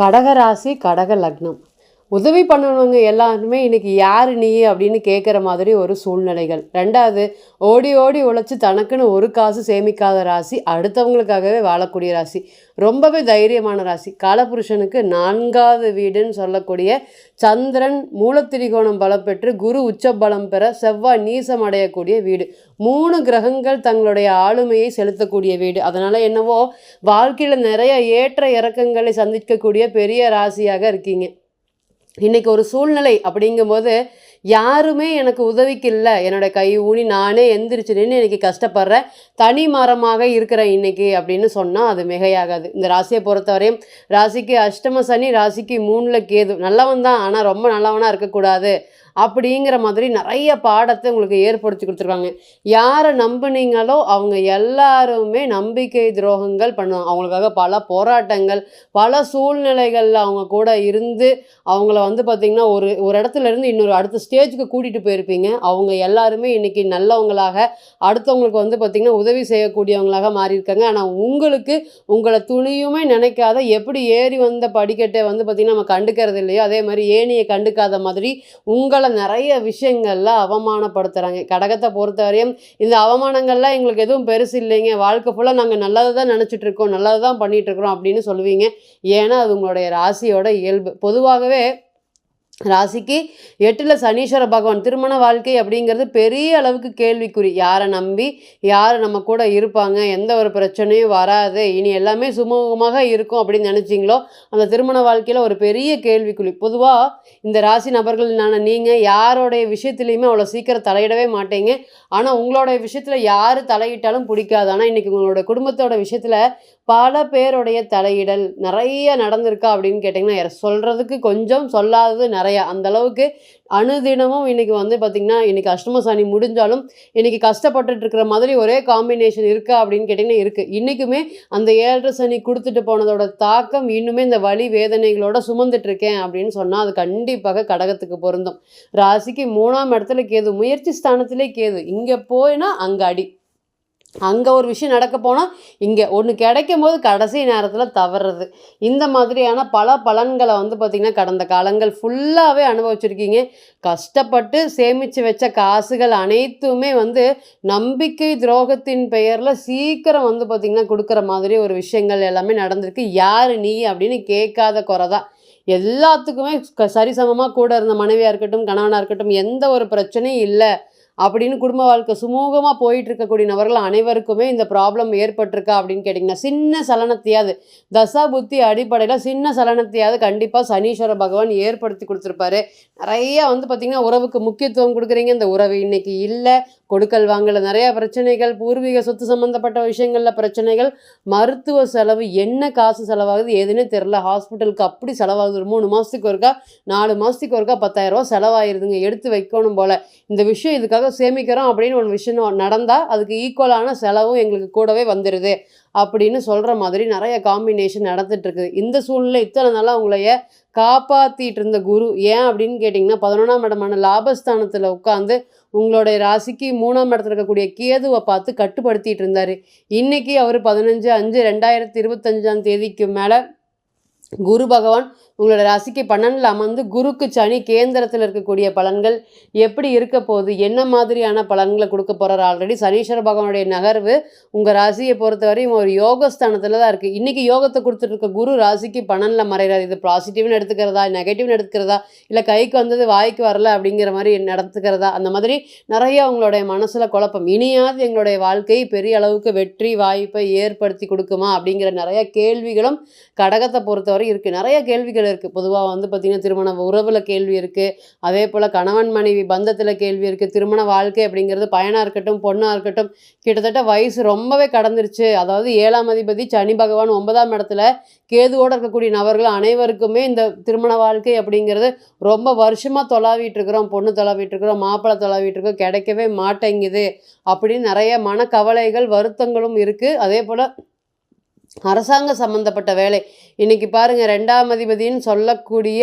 கடகராசி கடக லக்னம். உதவி பண்ணவங்க எல்லாருமே இன்றைக்கி யார் நீ அப்படின்னு கேட்குற மாதிரி ஒரு சூழ்நிலைகள். ரெண்டாவது ஓடி ஓடி உழைச்சி தனக்குன்னு ஒரு காசு சேமிக்காத ராசி அடுத்தவங்களுக்காகவே வாழக்கூடிய ராசி. ரொம்பவே தைரியமான ராசி. காலபுருஷனுக்கு நான்காவது வீடுன்னு சொல்லக்கூடிய சந்திரன் மூலத்திரிகோணம் பலம் பெற்று குரு உச்ச பலம் பெற செவ்வாய் நீசம் அடையக்கூடிய வீடு. மூணு கிரகங்கள் தங்களுடைய ஆளுமையை செலுத்தக்கூடிய வீடு. அதனால் என்னவோ வாழ்க்கையில் நிறைய ஏற்ற இறக்கங்களை சந்திக்கக்கூடிய பெரிய ராசியாக இருக்கீங்க. இன்றைக்கி ஒரு சூழ்நிலை அப்படிங்கும்போது யாருமே எனக்கு உதவிக்கு இல்லை என்னோட கை ஊனி நானே எந்திரிச்சு நின்று இன்றைக்கி கஷ்டப்படுறேன் தனி மரமாக இருக்கிறேன் இன்னைக்கு அப்படின்னு சொன்னால் அது மிகையாகாது. இந்த ராசியை பொறுத்தவரையும் ராசிக்கு அஷ்டம சனி ராசிக்கு மூணில் கேது. நல்லவன் தான் ஆனால் ரொம்ப நல்லவனாக இருக்கக்கூடாது. அப்படிங்கிற மாதிரி நிறைய பாடத்தை உங்களுக்கு ஏற்படுத்தி கொடுத்துருக்காங்க. யாரை நம்புனீங்களோ அவங்க எல்லாருமே நம்பிக்கை துரோகங்கள் பண்ணுவாங்க. அவங்களுக்காக பல போராட்டங்கள் பல சூழ்நிலைகளில் அவங்க கூட இருந்து அவங்கள வந்து பார்த்திங்கன்னா ஒரு ஒரு இடத்துல இருந்து இன்னொரு அடுத்த ஸ்டேஜுக்கு கூட்டிகிட்டு போயிருப்பீங்க. அவங்க எல்லாருமே இன்னைக்கு நல்லவங்களாக அடுத்தவங்களுக்கு வந்து பார்த்திங்கன்னா உதவி செய்யக்கூடியவங்களாக மாறியிருக்காங்க. ஆனால் உங்களுக்கு உங்களை துணியுமே நினைக்காத எப்படி ஏறி வந்த படிக்கட்டை வந்து பார்த்திங்கன்னா நம்ம கண்டுக்கிறது இல்லையோ அதே மாதிரி ஏணியை கண்டுக்காத மாதிரி உங்கள் நிறைய விஷயங்களில் அவமானப்படுத்துகிறாங்க கடகத்தை பொறுத்தவரையும் இந்த அவமானங்கள்லாம் எங்களுக்கு எதுவும் பெருசு இல்லைங்க. வாழ்க்கை ஃபுல்லாக நாங்கள் நல்லது தான் நினச்சிட்டு இருக்கோம். நல்லது தான் பண்ணிகிட்ருக்குறோம் இருக்கிறோம் அப்படின்னு சொல்லுவீங்க. ஏன்னா அது உங்களுடைய ராசியோட இயல்பு. பொதுவாகவே ராசிக்கு எட்டில் சனீஸ்வர பகவான். திருமண வாழ்க்கை அப்படிங்கிறது பெரிய அளவுக்கு கேள்விக்குறி. யாரை நம்பி யார் நம்ம கூட இருப்பாங்க எந்த ஒரு பிரச்சனையும் வராது. இனி எல்லாமே சுமூகமாக இருக்கும் அப்படின்னு நினச்சிங்களோ அந்த திருமண வாழ்க்கையில் ஒரு பெரிய கேள்விக்குறி. பொதுவாக இந்த ராசி நபர்கள் நீங்கள் யாரோடைய விஷயத்துலையுமே அவ்வளோ சீக்கிரம் தலையிடவே மாட்டீங்க. ஆனால் உங்களோட விஷயத்தில் யார் தலையிட்டாலும் பிடிக்காது. ஆனால் இன்றைக்கி உங்களோட குடும்பத்தோட விஷயத்தில் பல பேருடைய தலையிடல் நிறைய நடந்திருக்கா அப்படின்னு கேட்டிங்கன்னா சொல்கிறதுக்கு கொஞ்சம் சொல்லாதது நிறைய அந்த அளவுக்கு அணுதினமும் இன்றைக்கி வந்து பார்த்திங்கன்னா இன்றைக்கி அஷ்டம சனி முடிஞ்சாலும் இன்றைக்கி கஷ்டப்பட்டுட்டு இருக்கிற மாதிரி ஒரே காம்பினேஷன் இருக்கா அப்படின்னு கேட்டிங்கன்னா இருக்குது இன்றைக்குமே அந்த ஏழரை சனி கொடுத்துட்டு போனதோட தாக்கம் இன்னுமே இந்த வலி வேதனைகளோட சுமந்துட்டு இருக்கேன் அப்படின்னு சொன்னால் அது கண்டிப்பாக கடகத்துக்கு பொருந்தும். ராசிக்கு மூணாம் இடத்துல கேது முயற்சி ஸ்தானத்திலே கேது. இங்கே போயினா அங்கே அடி. அங்கே ஒரு விஷயம் நடக்க போனால் இங்கே ஒன்று கிடைக்கும் போது கடைசி நேரத்தில் தவறுறது. இந்த மாதிரியான பல பலன்களை வந்து பார்த்திங்கன்னா கடந்த காலங்கள் ஃபுல்லாகவே அனுபவிச்சிருக்கீங்க. கஷ்டப்பட்டு சேமித்து வச்ச காசுகள் அனைத்துமே வந்து நம்பிக்கை துரோகத்தின் பெயரில் சீக்கிரம் வந்து பார்த்திங்கன்னா கொடுக்குற மாதிரி ஒரு விஷயங்கள் எல்லாமே நடந்திருக்கு. யார் நீ அப்படின்னு கேட்காத குறை தான் எல்லாத்துக்குமே க- சரிசமமாக கூட இருந்த மனைவியாக இருக்கட்டும் கணவனாக இருக்கட்டும் எந்த ஒரு பிரச்சனையும் இல்லை. அப்படின்னு குடும்ப வாழ்க்கை சுமூகமாக போயிட்டு இருக்கக்கூடிய நபர்கள் அனைவருக்குமே இந்த ப்ராப்ளம் ஏற்பட்டிருக்கா அப்படின்னு கேட்டிங்கன்னா சின்ன சலனத்தையாவது தசா புத்தி அடிப்படையில் சின்ன சலனத்தையாவது கண்டிப்பாக சனீஸ்வர பகவான் ஏற்படுத்தி கொடுத்துருப்பாரு. நிறைய வந்து பார்த்திங்கன்னா உறவுக்கு முக்கியத்துவம் கொடுக்குறீங்க. இந்த உறவு இன்னைக்கு இல்லை. கொடுக்கல் வாங்கல. நிறையா பிரச்சனைகள் பூர்வீக சொத்து சம்மந்தப்பட்ட விஷயங்களில் பிரச்சனைகள். மருத்துவ செலவு என்ன காசு செலவாகுது எதுன்னே தெரில ஹாஸ்பிட்டலுக்கு அப்படி செலவாகுது. ஒரு மூணு மாதத்துக்கு ஒருக்கா நாலு மாதத்துக்கு ஒருக்கா பத்தாயிரரூவா செலவாயிருதுங்க. எடுத்து வைக்கணும் போல். இந்த விஷயம் இதுக்காக சேமிக்கிறோம் அப்படின்னு ஒரு விஷயம் நடந்தால் அதுக்கு ஈக்குவலான செலவும் எங்களுக்கு கூடவே வந்துடுது அப்படின்னு சொல்கிற மாதிரி நிறைய காம்பினேஷன் நடந்துகிட்ருக்குது இந்த சூழ்நிலை இத்தனை நாளாக உங்களைய காப்பாற்றிட்டு இருந்த குரு ஏன் அப்படின்னு கேட்டிங்கன்னா பதினொன்றாம் இடமான லாபஸ்தானத்தில் உட்காந்து உங்களுடைய ராசிக்கு மூணாம் இடத்துல இருக்கக்கூடிய கேதுவை பார்த்து கட்டுப்படுத்திட்டு இருந்தார். இன்றைக்கி அவர் பதினஞ்சு அஞ்சு ரெண்டாயிரத்தி இருபத்தஞ்சாம் தேதிக்கு மேலே குரு பகவான் உங்களோட ராசிக்கு பன்னெண்டில் அமர்ந்து குருக்கு சனி கேந்திரத்தில் இருக்கக்கூடிய பலன்கள் எப்படி இருக்க போகுது? என்ன மாதிரியான பலன்களை கொடுக்க போகிறார் ஆல்ரெடி சனீஸ்வர பகவானுடைய நகர்வு உங்கள் ராசியை பொறுத்தவரையும் ஒரு யோகஸ்தானத்தில் தான் இருக்குது இன்றைக்கி யோகத்தை கொடுத்துட்டு இருக்க குரு ராசிக்கு பன்னெண்டில் மறைகிறார் இது பாசிட்டிவ்னு எடுத்துக்கிறதா? நெகட்டிவ்னு எடுத்துக்கிறதா? இல்லை கைக்கு வந்தது வாய்க்கு வரல அப்படிங்கிற மாதிரி நடத்துக்கிறதா? அந்த மாதிரி நிறைய உங்களுடைய மனசில் குழப்பம். இனியாவது எங்களுடைய வாழ்க்கை பெரிய அளவுக்கு வெற்றி வாய்ப்பை ஏற்படுத்தி கொடுக்குமா அப்படிங்கிற நிறைய கேள்விகளும் கடகத்தை பொறுத்தவரை இருக்குது நிறைய கேள்விகள் இருக்குது பொதுவாக வந்து பார்த்திங்கன்னா திருமண உறவில் கேள்வி இருக்குது அதே போல் கணவன் மனைவி பந்தத்தில் கேள்வி இருக்குது திருமண வாழ்க்கை அப்படிங்கிறது பையனாக இருக்கட்டும் பொண்ணாக இருக்கட்டும் கிட்டத்தட்ட வயசு ரொம்பவே கடந்துருச்சு. அதாவது ஏழாம் அதிபதி சனி பகவான் ஒன்பதாம் இடத்துல கேதுவோடு இருக்கக்கூடிய நபர்கள் அனைவருக்குமே இந்த திருமண வாழ்க்கை அப்படிங்கிறது ரொம்ப வருஷமாக தொலாவிட்டு இருக்கிறோம். பொண்ணு தொலாவிட்டு இருக்கிறோம் மாப்பிள்ளை தொலாவிட்டு இருக்கோம். கிடைக்கவே மாட்டேங்குது அப்படின்னு நிறைய மனக்கவலைகள் வருத்தங்களும் இருக்குது அதே போல் அரசாங்க சம்பந்தப்பட்ட வேலை. இன்னைக்கு பாருங்க ரெண்டாம் அதிபதின்னு சொல்லக்கூடிய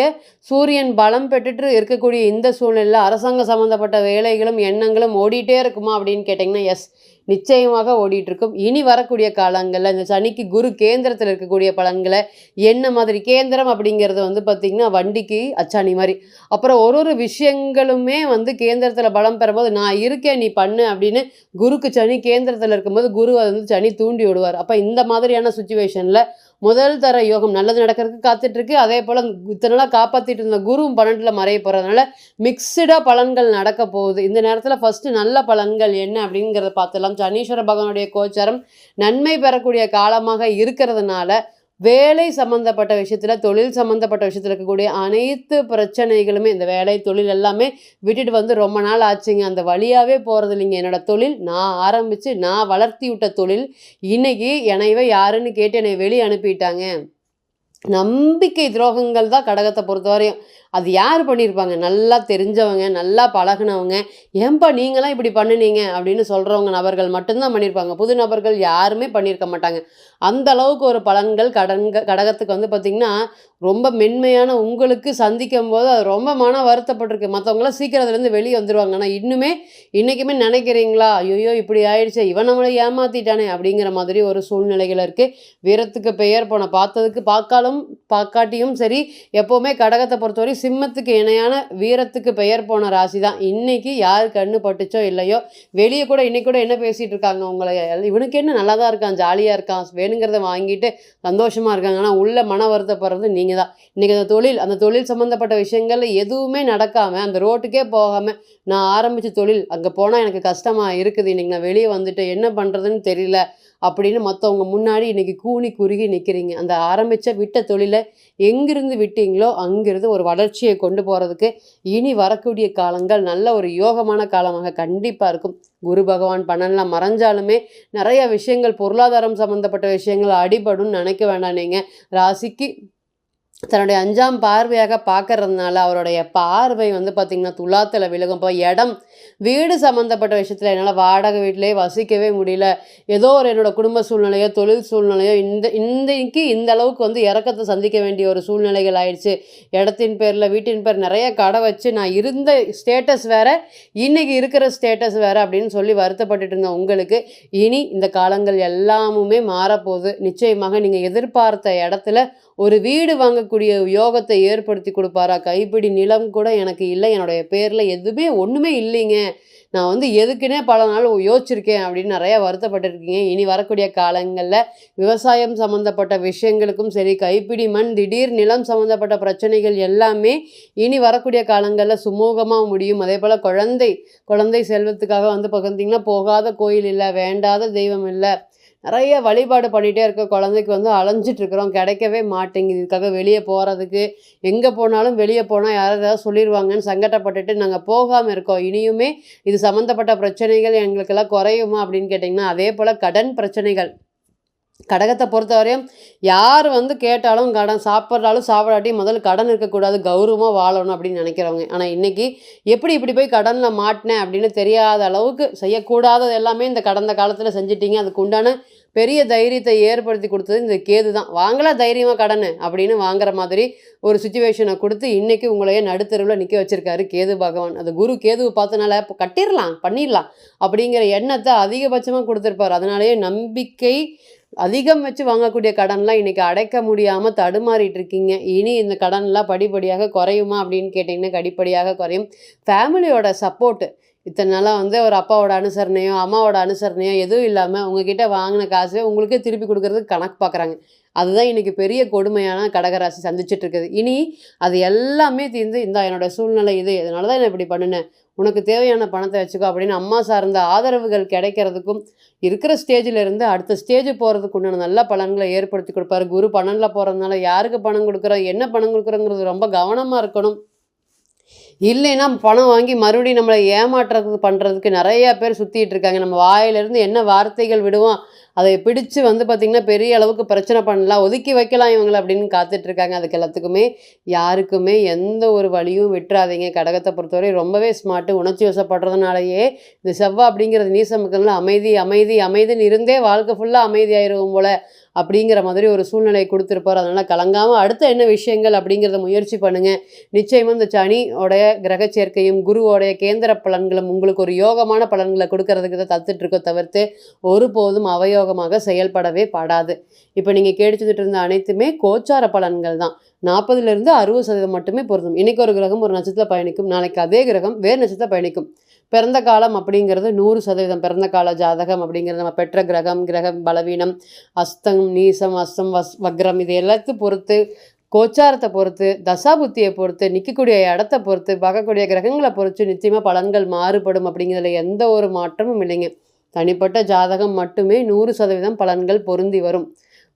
சூரியன் பலம் பெற்றுட்டு இருக்கக்கூடிய இந்த சூழ்நிலையில் அரசாங்க சம்மந்தப்பட்ட வேலைகளும் எண்ணங்களும் ஓடிட்டே இருக்குமா அப்படின்னு கேட்டிங்கன்னா எஸ் நிச்சயமாக ஓடிட்டு இருக்கும் இனி வரக்கூடிய காலங்களில் இந்த சனிக்கு குரு கேந்திரத்தில் இருக்கக்கூடிய பலன்களை என்ன மாதிரி கேந்திரம் அப்படிங்கிறது வந்து பார்த்திங்கன்னா வண்டிக்கு அச்சாணி மாதிரி. அப்புறம் ஒரு ஒரு விஷயங்களுமே வந்து கேந்திரத்தில் பலம் பெறும்போது நான் இருக்கேன் நீ பண்ணு அப்படின்னு குருக்கு சனி கேந்திரத்தில் இருக்கும்போது குரு வந்து சனி தூண்டி விடுவார் அப்போ இந்த மாதிரியான சுச்சுவேஷனில் முதல் தர யோகம் நல்லது நடக்கிறதுக்கு காத்துட்டு இருக்கு அதே போல் இத்தனை நாளாக காப்பாற்றிட்டு இருந்த குருவும் பன்னெண்டில் மறைய போகிறதுனால மிக்சடாக பலன்கள் நடக்க போகுது. இந்த நேரத்தில் ஃபஸ்ட்டு நல்ல பலன்கள் என்ன அப்படிங்கிறத பார்த்துலாம் சனீஸ்வர பகவானுடைய கோச்சாரம் நன்மை பெறக்கூடிய காலமாக இருக்கிறதுனால வேலை சம்மந்தப்பட்ட விஷயத்தில் தொழில் சம்மந்தப்பட்ட விஷயத்தில் இருக்கக்கூடிய அனைத்து பிரச்சனைகளுமே இந்த வேலை தொழில் எல்லாமே விட்டுட்டு வந்து ரொம்ப நாள் ஆச்சுங்க. அந்த வழியாகவே போகிறது இல்லைங்க. என்னோட தொழில் நான் ஆரம்பித்து நான் வளர்த்தி விட்ட தொழில் இன்றைக்கி என்னைவே யாருன்னு கேட்டு என்னை வெளியே அனுப்பிட்டாங்க. நம்பிக்கை துரோகங்கள் தான் கடகத்தை பொறுத்தவரையும். அது யார் பண்ணியிருப்பாங்க நல்லா தெரிஞ்சவங்க நல்லா பழகுனவங்க. ஏன்பா நீங்களாம் இப்படி பண்ணுனீங்க? அப்படின்னு சொல்கிறவங்க நபர்கள் மட்டும்தான் பண்ணியிருப்பாங்க புது நபர்கள் யாருமே பண்ணியிருக்க மாட்டாங்க. அந்த அளவுக்கு ஒரு பலன்கள் கடன்க கடகத்துக்கு வந்து பார்த்திங்கன்னா ரொம்ப மென்மையான உங்களுக்கு சந்திக்கும் போது அது ரொம்ப மன வருத்தப்பட்டிருக்கு. மற்றவங்களாம் சீக்கிரம் அதுலேருந்து வெளியே வந்துடுவாங்க ஆனால் இன்னுமே இன்றைக்குமே நினைக்கிறீங்களா? ஐயோ இப்படி ஆயிடுச்சு இவன் நம்மளை ஏமாற்றிட்டானே அப்படிங்கிற மாதிரி ஒரு சூழ்நிலைகள் இருக்குது வீரத்துக்கு பெயர் போன பார்த்ததுக்கு பார்க்காலும் பார்க்காட்டியும் சரி எப்போவுமே கடகத்தை பொறுத்தவரை சிம்மத்துக்கு இணையான வீரத்துக்கு பெயர் போன ராசி தான் இன்னைக்கு யார் கண்ணு பட்டுச்சோ இல்லையோ வெளியே கூட இன்னைக்கு கூட என்ன பேசிகிட்டு இருக்காங்க உங்களை? இவனுக்கு என்ன நல்லா தான் இருக்கான் ஜாலியாக இருக்கான் வேணுங்கிறத வாங்கிட்டு சந்தோஷமாக இருக்காங்க. ஆனால் உள்ள மன வருத்தப்படுறது நீங்கள் தான் இன்றைக்கி அந்த தொழில் அந்த தொழில் சம்மந்தப்பட்ட விஷயங்கள் எதுவுமே நடக்காமல் அந்த ரோட்டுக்கே போகாமல் நான் ஆரம்பித்த தொழில் அங்கே போனால் எனக்கு கஷ்டமாக இருக்குது. இன்றைக்கி நான் வெளியே வந்துட்டு என்ன பண்ணுறதுன்னு தெரியல. அப்படின்னு மற்றவங்க முன்னாடி இன்றைக்கி கூனி குறுகி நிற்கிறீங்க அந்த ஆரம்பித்த விட்ட தொழிலை எங்கிருந்து விட்டீங்களோ அங்கிருந்து ஒரு வளர்ச்சியை கொண்டு போகிறதுக்கு இனி வரக்கூடிய காலங்கள் நல்ல ஒரு யோகமான காலமாக கண்டிப்பாக இருக்கும். குரு பகவான் பன்னெண்டில் மறைஞ்சாலுமே நிறைய விஷயங்கள் பொருளாதாரம் சம்மந்தப்பட்ட விஷயங்கள் அடிபடும் நினைக்க வேண்டாம் நீங்கள் ராசிக்கு தன்னுடைய அஞ்சாம் பார்வையாக பார்க்கறதுனால அவருடைய பார்வை வந்து பார்த்திங்கன்னா துலாத்தில் விழுகும். இப்போ இடம் வீடு சம்மந்தப்பட்ட விஷயத்தில் என்னால் வாடகை வீட்டிலே வசிக்கவே முடியல. ஏதோ ஒரு என்னோடய குடும்ப சூழ்நிலையோ தொழில் சூழ்நிலையோ இந்த இன்றைக்கு இந்த அளவுக்கு வந்து இறக்கத்தை சந்திக்க வேண்டிய ஒரு சூழ்நிலைகள் ஆயிடுச்சு. இடத்தின் பேரில் வீட்டின் பேர் நிறைய கடை வச்சு நான் இருந்த ஸ்டேட்டஸ் வேறு இன்றைக்கி இருக்கிற ஸ்டேட்டஸ் வேறு அப்படின்னு சொல்லி வருத்தப்பட்டுட்டு இருந்த உங்களுக்கு. இனி இந்த காலங்கள் எல்லாமுமே மாறப்போகுது. நிச்சயமாக நீங்கள் எதிர்பார்த்த இடத்துல ஒரு வீடு வாங்க இருக்கக்கூடிய யோகத்தை ஏற்படுத்தி கொடுப்பாரா? கைப்பிடி நிலம் கூட எனக்கு இல்லை என்னுடைய பேரில் எதுவுமே ஒன்றுமே இல்லைங்க. நான் வந்து எதுக்குன்னே பல நாள் யோசிச்சிருக்கேன் அப்படின்னு நிறைய வருத்தப்பட்டிருக்கீங்க. இனி வரக்கூடிய காலங்களில் விவசாயம் சம்மந்தப்பட்ட விஷயங்களுக்கும் சரி கைப்பிடி மண் திடீர் நிலம் சம்மந்தப்பட்ட பிரச்சனைகள் எல்லாமே இனி வரக்கூடிய காலங்களில் சுமூகமாக முடியும். அதே போல் குழந்தை குழந்தை செல்வத்துக்காக வந்து பகிர்ந்தீங்கன்னா போகாத கோயில் இல்லை வேண்டாத தெய்வம் இல்லை. நிறைய வழிபாடு பண்ணிகிட்டே இருக்க குழந்தைக்கு வந்து அலைஞ்சிட்டு இருக்கிறோம். கிடைக்கவே மாட்டேங்குது. இதுக்காக வெளியே போகிறதுக்கு எங்கே போனாலும் வெளியே போனால் யாராவது ஏதாவது சொல்லிடுவாங்கன்னு சங்கடப்பட்டுட்டு நாங்கள் போகாமல் இருக்கோம். இனியுமே இது சம்மந்தப்பட்ட பிரச்சனைகள் எங்களுக்கெல்லாம் குறையுமா அப்படின்னு கேட்டிங்கன்னா அதே போல் கடன் பிரச்சனைகள். கடகத்தை பொறுத்தவரையும் யார் வந்து கேட்டாலும் கடன் சாப்பிட்றாலும் சாப்பிடாட்டி முதல்ல கடன் இருக்கக்கூடாது கௌரவமாக வாழணும் அப்படின்னு நினைக்கிறவங்க. ஆனால் இன்றைக்கி எப்படி இப்படி போய் கடனில் மாட்டினேன் அப்படின்னு தெரியாத அளவுக்கு செய்யக்கூடாதது எல்லாமே இந்த கடந்த காலத்தில் செஞ்சிட்டிங்க. அதுக்கு உண்டான பெரிய தைரியத்தை ஏற்படுத்தி கொடுத்தது இந்த கேது தான். வாங்கலாம் தைரியமாக கடன் அப்படின்னு வாங்குற மாதிரி ஒரு சுச்சுவேஷனை கொடுத்து இன்றைக்கி உங்களையே நடுத்தருவில் நிற்க வச்சுருக்காரு கேது பகவான். அது குரு கேதுவை பார்த்தனால இப்போ கட்டிடலாம் பண்ணிடலாம் அப்படிங்கிற எண்ணத்தை அதிகபட்சமாக கொடுத்துருப்பார். அதனாலேயே நம்பிக்கை அதிகம் வச்சு வாங்கக்கூடிய கடன்லாம் இன்றைக்கி அடைக்க முடியாமல் தடுமாறிட்டு இருக்கீங்க இனி இந்த கடன்லாம் படிப்படியாக குறையுமா அப்படின்னு கேட்டிங்கன்னா கடிப்படியாக குறையும். ஃபேமிலியோட சப்போர்ட்டு இத்தனை நாளாக வந்து ஒரு அப்பாவோட அனுசரணையோ அம்மாவோட அனுசரணையோ எதுவும் இல்லாமல் உங்ககிட்ட வாங்கின காசை உங்களுக்கே திருப்பி கொடுக்கறதுக்கு கணக்கு பார்க்குறாங்க அதுதான் இன்றைக்கி பெரிய கொடுமையான கடகராசி சந்திச்சுட்டு இருக்குது. இனி அது எல்லாமே தீர்ந்து இந்த என்னோடய சூழ்நிலை இது இதனால தான் நான் இப்படி பண்ணினேன் உனக்கு தேவையான பணத்தை வச்சுக்கோ அப்படின்னு அம்மா சார்ந்த ஆதரவுகள் கிடைக்கிறதுக்கும் இருக்கிற ஸ்டேஜில் இருந்து அடுத்த ஸ்டேஜ் போகிறதுக்கு உண்டான நல்ல பலன்களை ஏற்படுத்தி கொடுப்பாரு. குரு பணனில் போகிறதுனால யாருக்கு பணம் கொடுக்குறோம் என்ன பணம் கொடுக்குறோங்கிறது ரொம்ப கவனமாக இருக்கணும். இல்லைன்னா பணம் வாங்கி மறுபடியும் நம்மளை ஏமாற்றுறதுக்கு பண்ணுறதுக்கு நிறையா பேர் சுற்றிட்டு இருக்காங்க. நம்ம வாயிலிருந்து என்ன வார்த்தைகள் விடுவோம் அதை பிடிச்சு வந்து பார்த்திங்கன்னா பெரிய அளவுக்கு பிரச்சனை பண்ணலாம் ஒதுக்கி வைக்கலாம் இவங்களை அப்படின்னு காத்துட்ருக்காங்க அதுக்கு எல்லாத்துக்குமே யாருக்குமே எந்த ஒரு வழியும் விட்டுறாதீங்க. கடகத்தை பொறுத்தவரை ரொம்பவே ஸ்மார்ட்டு உணர்ச்சி வசப்படுறதுனாலயே இந்த செவ்வாய் அப்படிங்கிறது நீசமக்கங்களில் அமைதி அமைதி அமைதின்னு இருந்தே வாழ்க்கை ஃபுல்லாக அமைதியாயிருக்கும் போல். அப்படிங்கிற மாதிரி ஒரு சூழ்நிலை கொடுத்துருப்பார். அதனால் கலங்காமல் அடுத்த என்ன விஷயங்கள் அப்படிங்கிறத முயற்சி பண்ணுங்கள் நிச்சயமாக இந்த சனியோடைய கிரக சேர்க்கையும் குருவோடைய கேந்திர பலன்களும் உங்களுக்கு ஒரு யோகமான பலன்களை கொடுக்கறதுக்கு தான் தத்துட்ருக்கோ தவிர்த்து ஒருபோதும் அவயோகமாக செயல்படவே படாது. இப்போ நீங்கள் கேட்டுச்சுட்டு இருந்த அனைத்துமே கோச்சார பலன்கள் தான். நாற்பதுலேருந்து அறுபது சதவீதம் மட்டுமே பொருந்தும். இன்றைக்கி ஒரு கிரகம் ஒரு நட்சத்திரத்தில் பயணிக்கும் நாளைக்கு அதே கிரகம் வேறு நட்சத்திரத்தில் பயணிக்கும். பிறந்த காலம் அப்படிங்கிறது நூறு சதவீதம். பிறந்த கால ஜாதகம் அப்படிங்கிறது நம்ம பெற்ற கிரகம் கிரகம் பலவீனம் அஸ்தம் நீசம் அஸ்தம் வஸ் வக்ரம் இது எல்லாத்தையும் பொறுத்து கோச்சாரத்தை பொறுத்து தசாபுத்தியை பொறுத்து நிற்கக்கூடிய இடத்தை பொறுத்து பார்க்கக்கூடிய கிரகங்களை பொறுத்து நிச்சயமாக பலன்கள் மாறுபடும் அப்படிங்கிறதுல எந்த ஒரு மாற்றமும் இல்லைங்க. தனிப்பட்ட ஜாதகம் மட்டுமே நூறு சதவீதம் பலன்கள் பொருந்தி வரும்.